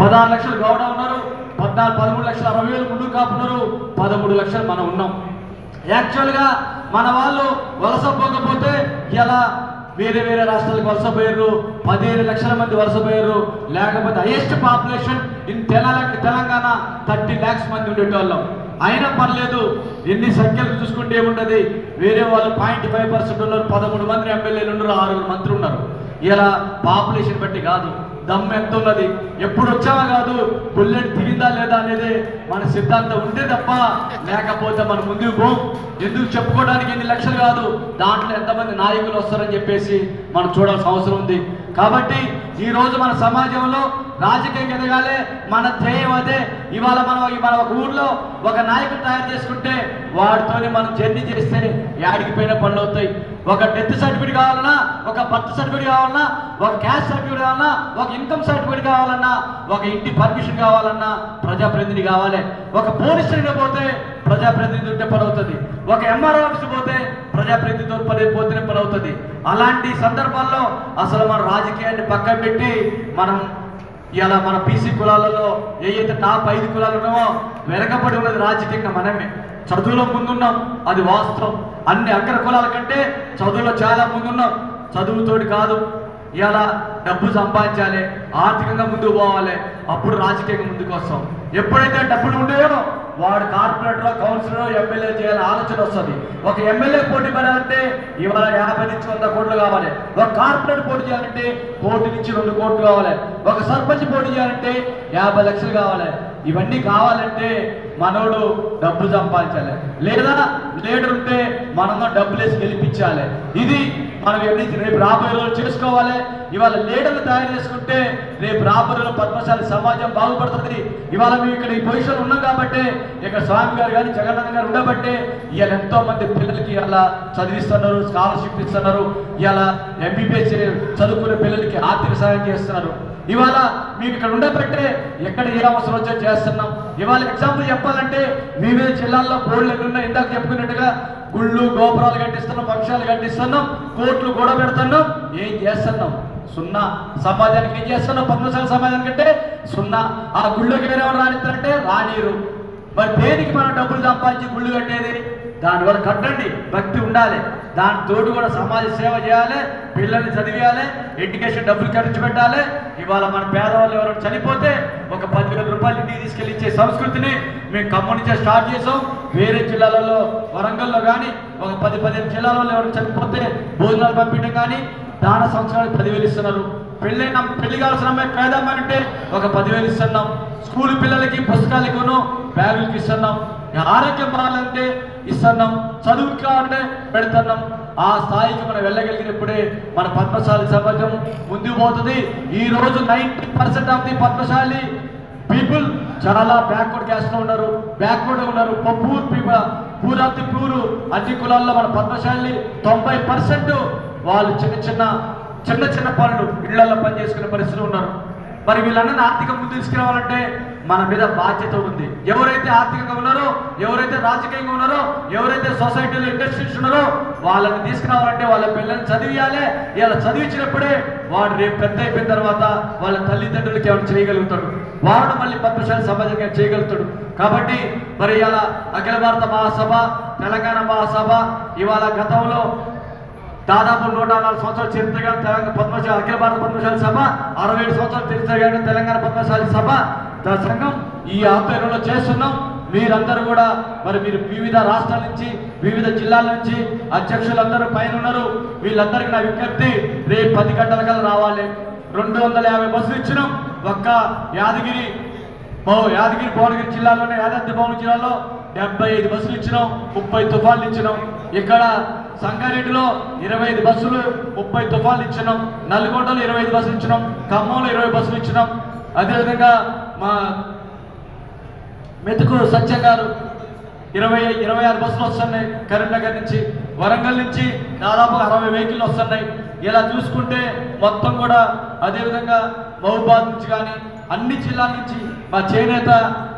పదహారు లక్షలు గౌడ ఉన్నారు పద్నాలుగు పదమూడు లక్షల అరవై వేలు ముందు కాపున్నారు పదమూడు లక్షలు మనం ఉన్నాం. యాక్చువల్గా మన వాళ్ళు వలస పోకపోతే ఇలా వేరే వేరే రాష్ట్రాలకు వలస పోయారు పదిహేను లక్షల మంది వలస పోయారు లేకపోతే highest population in Telangana Telangana thirty lakhs మంది ఉండేటోళ్ళం. అయినా పర్లేదు ఎన్ని సంఖ్యలు చూసుకుంటే ఏముంటది వేరే వాళ్ళు పాయింట్ ఫైవ్ పర్సెంట్ ఉన్నారు పదమూడు మంది ఎమ్మెల్యేలు ఉన్నారు ఆరుగురు మంత్రులు ఉన్నారు. ఇలా పాపులేషన్ బట్టి కాదు. దమ్ ఎంత ఉన్నది ఎప్పుడు వచ్చావా కాదు? బుల్లెట్ దిగిందా లేదా అనేది మన సిద్ధాంతం ఉంటే తప్ప లేకపోతే మనం ముందుకు పోం. ఎందుకు చెప్పుకోవడానికి ఎన్ని లక్షలు కాదు? దాంట్లో ఎంతమంది నాయకులు వస్తారని చెప్పేసి మనం చూడాల్సిన అవసరం ఉంది. కాబట్టి ఈ రోజు మన సమాజంలో రాజకీయం ఎదగాలి మన ధ్యేయం అదే. ఇవాళ మనం మన ఒక ఊర్లో ఒక నాయకుడు తయారు చేసుకుంటే వాడితోనే మనం జర్నీ చేస్తే యాడికి పోయిన పనులు అవుతాయి. ఒక డెత్ సర్టిఫికేట్ కావాలన్నా ఒక బర్త్ సర్టిఫికేట్ కావాలన్నా ఒక క్యాస్ట్ సర్టిఫికేట్ కావాలన్నా ఒక ఇన్కమ్ సర్టిఫికేట్ కావాలన్నా ఒక ఇంటి పర్మిషన్ కావాలన్నా ప్రజాప్రతినిధి కావాలి. ఒక పోలీస్ స్టేషన్ పోతే ప్రజాప్రతినిధి ఉంటే పని అవుతుంది. ఒక ఎంఆర్ఓ ఆఫీస్ పోతే ప్రజాప్రతినిధితో పని పోతేనే పని అవుతుంది. అలాంటి సందర్భాల్లో అసలు మన రాజకీయాన్ని పక్కన పెట్టి మనం ఇలా మన పీసీ కులాలలో ఏవైతే టాప్ ఐదు కులాలు ఉన్నామో వెనకబడి ఉన్నది రాజకీయంగా మనమే. చదువులో ముందున్నాం అది వాస్తవం. అన్ని అగ్ర కులాల కంటే చదువులో చాలా ముందున్నాం. చదువుతోటి కాదు ఇలా డబ్బు సంపాదించాలి ఆర్థికంగా ముందుకు పోవాలి అప్పుడు రాజకీయంగా ముందుకు వస్తాం. ఎప్పుడైతే డబ్బులు ఉండేయో వాడు కార్పొరేటర్ కౌన్సిలర్ ఎమ్మెల్యే చేయాలని ఆలోచన వస్తుంది. ఒక ఎమ్మెల్యే పోటీ పడాలంటే ఇవాళ యాభై నుంచి వంద కోట్లు కావాలి. ఒక కార్పొరేట్ పోటీ చేయాలంటే కోటి నుంచి రెండు కోట్లు కావాలి. ఒక సర్పంచ్ పోటీ చేయాలంటే యాభై లక్షలు కావాలి. ఇవన్నీ కావాలంటే మనోడు డబ్బు సంపాదించాలి. లేదా లీడర్ ఉంటే మనం డబ్బులేసి గెలిపించాలి. ఇది మనం ఎన్ని రేపు రాబోయే రోజులు చేసుకోవాలి? ఇవాళ లీడర్లు తయారు చేసుకుంటే రేపు రాబోయే రోజులు పద్మశాలి సమాజం బాగుపడుతుంది. ఇవాళ మేము ఇక్కడ ఈ పొజిషన్ ఉన్నాం కాబట్టి ఇక్కడ స్వామి గారు కానీ జగన్నాథ్ గారు ఉండబట్టే ఇవాళ ఎంతో మంది పిల్లలకి అలా చదివిస్తున్నారు స్కాలర్షిప్ ఇస్తున్నారు. ఇలా ఎంబీబీఎస్ చదువుకునే పిల్లలకి ఆర్థిక సహాయం చేస్తున్నారు. ఇవాళ మీకు ఇక్కడ ఉండబట్టే ఎక్కడ ఏ అవసరం వచ్చో చేస్తున్నాం. ఇవాళ ఎగ్జాంపుల్ చెప్పాలంటే వివిధ జిల్లాల్లో బోర్డులు ఎన్ని ఉన్నాయి ఇందాక చెప్పుకున్నట్టుగా గుళ్ళు గోపురాలు కట్టిస్తున్నాం పక్షాలు కట్టిస్తున్నాం కోట్లు కూడా పెడుతున్నాం ఏం చేస్తున్నాం? సున్నా. సమాజానికి ఏం చేస్తున్నాం? పద్మశాల సమాజానికి అంటే సున్నా. ఆ గుళ్ళోకి ఎవరు రానిస్తారంటే రానీరు. మరి దేనికి మనం డబ్బులు సంపాదించి గుళ్ళు కట్టేది? దానివల్ల కట్టండి భక్తి ఉండాలి. దాని తోడు కూడా సమాజ సేవ చేయాలి పిల్లల్ని చదివేయాలి ఎడ్యుకేషన్ డబ్బులు ఖర్చు పెట్టాలి. ఇవాళ మన పేదవాళ్ళు ఎవరైనా చనిపోతే ఒక పదివేల రూపాయలు ఇంటికి తీసుకెళ్ళి ఇచ్చే సంస్కృతిని మేము ఖమ్మం నుంచే స్టార్ట్ చేసాం వేరే జిల్లాలలో వరంగల్లో కానీ ఒక పది పదిహేను జిల్లాలలో ఎవరైనా చనిపోతే భోజనాలు పంపించడం కానీ దాన సంవత్సరానికి పదివేలు ఇస్తున్నారు. పెళ్ళైన పెళ్ళి కావాల్సిన అమ్మాయి అంటే ఒక పదివేలు ఇస్తున్నాం. స్కూల్ పిల్లలకి పుస్తకాలకును బ్యాగులకి ఇస్తున్నాం ఆరోగ్యం బాగాలంటే ఇస్తున్నాం చదువుకి కావాలంటే పెడుతున్నాం. ఆ స్థాయికి మనం వెళ్ళగలిగినప్పుడే మన పద్మశాలి సమాజం ముందుకు పోతుంది. ఈ రోజు ninety percent of the Padmashali people చాలా బ్యాక్వర్డ్ క్యాస్ట్లో ఉన్నారు. బ్యాక్వర్డ్ ఉన్నారు. Poor people poor of the poor అన్ని కులాల్లో మన పద్మశాలి తొంభై పర్సెంట్ వాళ్ళు చిన్న చిన్న చిన్న చిన్న పనులు ఇళ్ళలో పని చేసుకునే పరిస్థితులు ఉన్నారు. మరి వీళ్ళందరినీ ఆర్థిక ముందు తీసుకురావాలంటే మన మీద బాధ్యత ఉంది. ఎవరైతే ఆర్థికంగా ఉన్నారో ఎవరైతే రాజకీయంగా ఉన్నారో ఎవరైతే సొసైటీలో ఇండస్ట్రీస్ ఉన్నారో వాళ్ళని తీసుకురావాలంటే వాళ్ళ పిల్లల్ని చదివియాలి. ఇలా చదివించినప్పుడే వాడు రేపు పెద్ద అయిపోయిన తర్వాత వాళ్ళ తల్లిదండ్రులకి ఏమైనా చేయగలుగుతాడు. వాడు మళ్ళీ పద్మశాలి సమాజంగా చేయగలుగుతాడు. కాబట్టి మరి ఇలా అఖిల భారత మహాసభ తెలంగాణ మహాసభ ఇవాళ గతంలో దాదాపు నూట నాలుగు సంవత్సరాల చరిత్రగా తెలంగాణ పద్మశాల అఖిల భారత పద్మశాలి సభ అరవై ఏడు సంవత్సరాల కానీ తెలంగాణ పద్మశాలి సభ సంఘం ఈ ఆధ్వర్యంలో చేస్తున్నాం. మీరందరూ కూడా మరి మీరు వివిధ రాష్ట్రాల నుంచి వివిధ జిల్లాల నుంచి అధ్యక్షులందరూ పైన ఉన్నారు వీళ్ళందరికీ నా విజ్ఞప్తి రేపు పది గంటల కల్లా రావాలి. రెండు వందల యాభై బస్సులు ఇచ్చినాం. ఒక్క యాదగిరి యాదగిరి భువనగిరి జిల్లాలోనే యాదాద్రి భువనగిరి జిల్లాలో డెబ్బై ఐదు బస్సులు ఇచ్చినాం ముప్పై తుఫాన్లు ఇచ్చినాం. ఇక్కడ సంగారెడ్డిలో ఇరవై ఐదు బస్సులు ముప్పై తుఫాన్లు ఇచ్చినాం. నల్గొండలో ఇరవై ఐదు బస్సులు ఇచ్చినాం. ఖమ్మంలో ఇరవై బస్సులు ఇచ్చినాం. అదేవిధంగా మా మెతుకు సత్య గారు ఇరవై ఇరవై ఆరు బస్సులు వస్తున్నాయి. కరీంనగర్ నుంచి వరంగల్ నుంచి దాదాపు అరవై వెహికల్ వస్తున్నాయి. ఇలా చూసుకుంటే మొత్తం కూడా అదేవిధంగా మహబూబాద్ నుంచి కానీ అన్ని జిల్లాల నుంచి మా చేనేత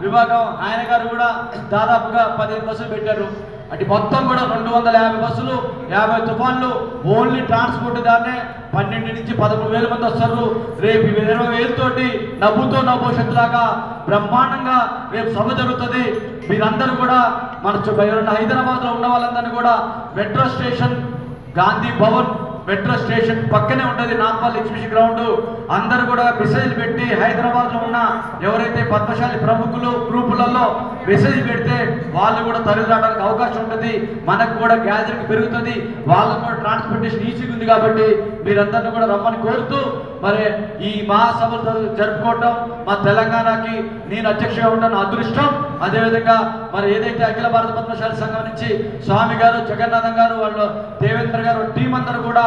విభాగం ఆయన గారు కూడా దాదాపుగా పదిహేను బస్సులు పెట్టారు. అటు మొత్తం కూడా రెండు వందల యాభై బస్సులు యాభై తుఫాన్లు ఓన్లీ ట్రాన్స్పోర్ట్ దాన్నే పన్నెండు నుంచి పదమూడు వేల మంది వస్తారు. రేపు ఇరవై వేలతోటి నవ్వుతో నా భవిష్యత్తులాగా బ్రహ్మాండంగా రేపు సభ జరుగుతుంది. మీరందరూ కూడా మన చు- హైదరాబాద్లో ఉన్న వాళ్ళందరినీ కూడా metro station Gandhi Bhavan metro station పక్కనే ఉంటుంది నాంపల్లి ఎగ్జిబిషన్ గ్రౌండ్. అందరూ కూడా మెసేజ్ పెట్టి హైదరాబాద్లో ఉన్న ఎవరైతే పద్మశాలి ప్రముఖులు గ్రూపులలో మెసేజ్ పెడితే వాళ్ళు కూడా తరలిరావడానికి అవకాశం ఉంటుంది. మనకు కూడా గ్యాదరింగ్ పెరుగుతుంది. వాళ్ళకు కూడా ట్రాన్స్పోర్టేషన్ ఈజీగా ఉంది కాబట్టి మీరందరినీ కూడా రమ్మని కోరుతూ మరి ఈ మహాసభలు జరుపుకోవటం మా తెలంగాణకి నేను అధ్యక్షుగా ఉండడం అదృష్టం. అదేవిధంగా మరి ఏదైతే అఖిల భారత పద్మశాలి సంఘం నుంచి స్వామి గారు జగన్నాథం గారు వాళ్ళు దేవేంద్ర గారు టీం అందరూ కూడా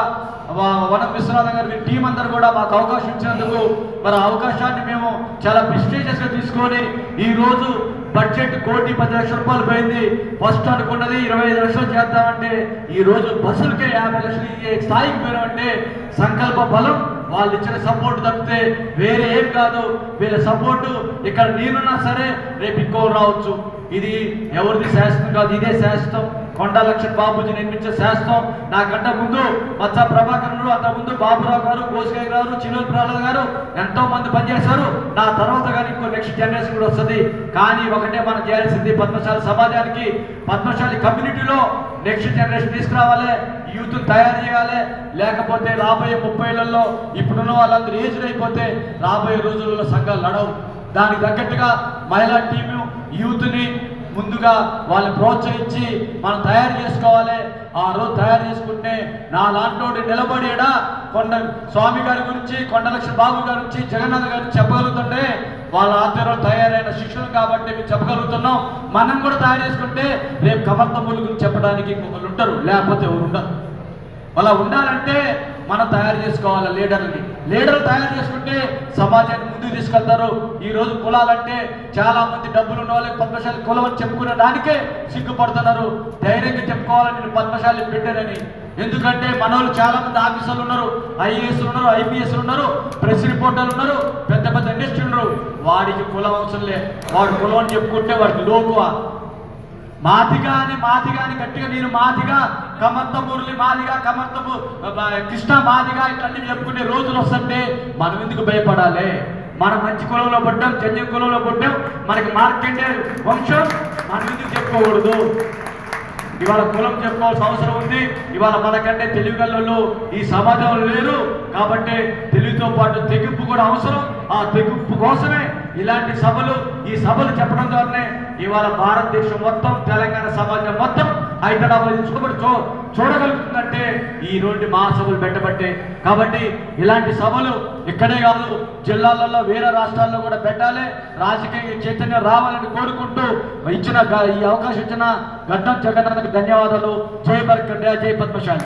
వనం విశ్వనాథం గారు టీం అందరూ కూడా మాకు అవకాశం ఇచ్చినందుకు మరి అవకాశాన్ని మేము చాలా ప్రిస్టేజియస్గా తీసుకొని ఈరోజు బడ్జెట్ కోటి పది లక్షల రూపాయలు పోయింది. ఫస్ట్ అనుకున్నది ఇరవై ఐదు లక్షలు చేద్దామంటే ఈ రోజు బస్సులకే యాభై లక్షలు ఇచ్చే స్థాయికి పోయినామంటే సంకల్ప బలం వాళ్ళు ఇచ్చిన సపోర్ట్ తప్పితే వేరే ఏం కాదు. వీళ్ళ సపోర్టు ఇక్కడ నేనున్నా సరే రేపు ఇంకో రావచ్చు. ఇది ఎవరిది శాశ్వతం కాదు ఇదే శాశ్వతం. కొండా లక్ష్మణ్ బాబుజీ నిర్మించే శాస్త్రం నాకంట ముందు మత్స ప్రభాకరులు అంత ముందు బాబురావు గారు కోసికాయ గారు చిన్నూరు ప్రహ్లాద్ గారు ఎంతో మంది పనిచేశారు. నా తర్వాత కానీ ఇంకో నెక్స్ట్ జనరేషన్ కూడా వస్తుంది. కానీ ఒకటే మనం చేయాల్సింది పద్మశాలి సమాజానికి పద్మశాలి కమ్యూనిటీలో నెక్స్ట్ జనరేషన్ తీసుకురావాలి యూత్ తయారు చేయాలి. లేకపోతే రాబోయే ముప్పైలలో ఇప్పుడున్న వాళ్ళందరూ ఏజ్డ్ అయిపోతే రాబోయే రోజులలో సంఘాలు నడవు. దానికి తగ్గట్టుగా మహిళా టీము యూత్ని ముందుగా వాళ్ళని ప్రోత్సహించి మనం తయారు చేసుకోవాలి. ఆ రోజు తయారు చేసుకుంటే నా లాంటోడి నిలబడేడా? కొండ స్వామి గారి గురించి కొండలక్ష్మి బాబు గారి గురించి జగన్నాథ్ గారి చెప్పగలుగుతుంటే వాళ్ళ ఆధ్వర్యంలో తయారైన శిష్యులు కాబట్టి మేము చెప్పగలుగుతున్నాం. మనం కూడా తయారు చేసుకుంటే రేపు కమర్తముల గురించి చెప్పడానికి ఇంకొకరు ఉంటారు. లేకపోతే ఎవరు ఉండరు. అలా ఉండాలంటే మనం తయారు చేసుకోవాలి లీడర్ని లీడర్లు తయారు చేసుకుంటే సమాజాన్ని ముందుకు తీసుకెళ్తారు. ఈ రోజు కులాలంటే చాలా మంది డబ్బులు ఉన్న వాళ్ళకి పద్మశాలి కులం అని చెప్పుకునే దానికే సిగ్గుపడుతున్నారు. ధైర్యంగా చెప్పుకోవాలని నేను పద్మశాలి పెట్టానని ఎందుకంటే మన వాళ్ళు చాలా మంది ఆఫీసర్లు ఉన్నారు ఐఏఎస్ ఉన్నారు ఐపీఎస్ ఉన్నారు ప్రెస్ రిపోర్టర్లు ఉన్నారు పెద్ద పెద్ద ఇండస్ట్రీ ఉన్నారు. వాడికి కులం అవసరం లే. వాడు కులం అని చెప్పుకుంటే వాడికి లోకువ. మాదిగా అని మాదిగా అని గట్టిగా నేను మాదిగా కమర్త మురళి మాదిగా కమర్తపు కృష్ణ మాదిగా ఇట్లాంటివి చెప్పుకునే రోజులు వస్తుంటే మనం ఎందుకు భయపడాలి? మనం మంచి కులంలో పుట్టాం జన్య కులంలో పుట్టాం మనకి మార్కెండే వంశం మనం ఎందుకు చెప్పుకోకూడదు ఇవాళ కులం చెప్పుకోవాల్సిన అవసరం ఉంది. ఇవాళ మనకంటే తెలివిగల్లో ఈ సమాజంలో లేరు. కాబట్టి తెలుగుతో పాటు తెగింపు కూడా అవసరం. ఆ తెగింపు కోసమే ఇలాంటి సభలు ఈ సభలు చెప్పడం ద్వారానే ఇవాళ భారతదేశం మొత్తం తెలంగాణ సమాజం మొత్తం హైదరాబాద్ చూడబడి చూ చూడగలుగుతుందంటే ఈ రెండు మహాసభలు పెట్టబట్టే. కాబట్టి ఇలాంటి సభలు ఇక్కడే కాదు జిల్లాలలో వేరే రాష్ట్రాల్లో కూడా పెట్టాలి. రాజకీయ చైతన్యం రావాలని కోరుకుంటూ ఇచ్చిన గ- ఈ అవకాశం ఇచ్చిన గడ్డం జగన్నాథ్కి ధన్యవాదాలు. జై బర్కండ జై పద్మశాలి.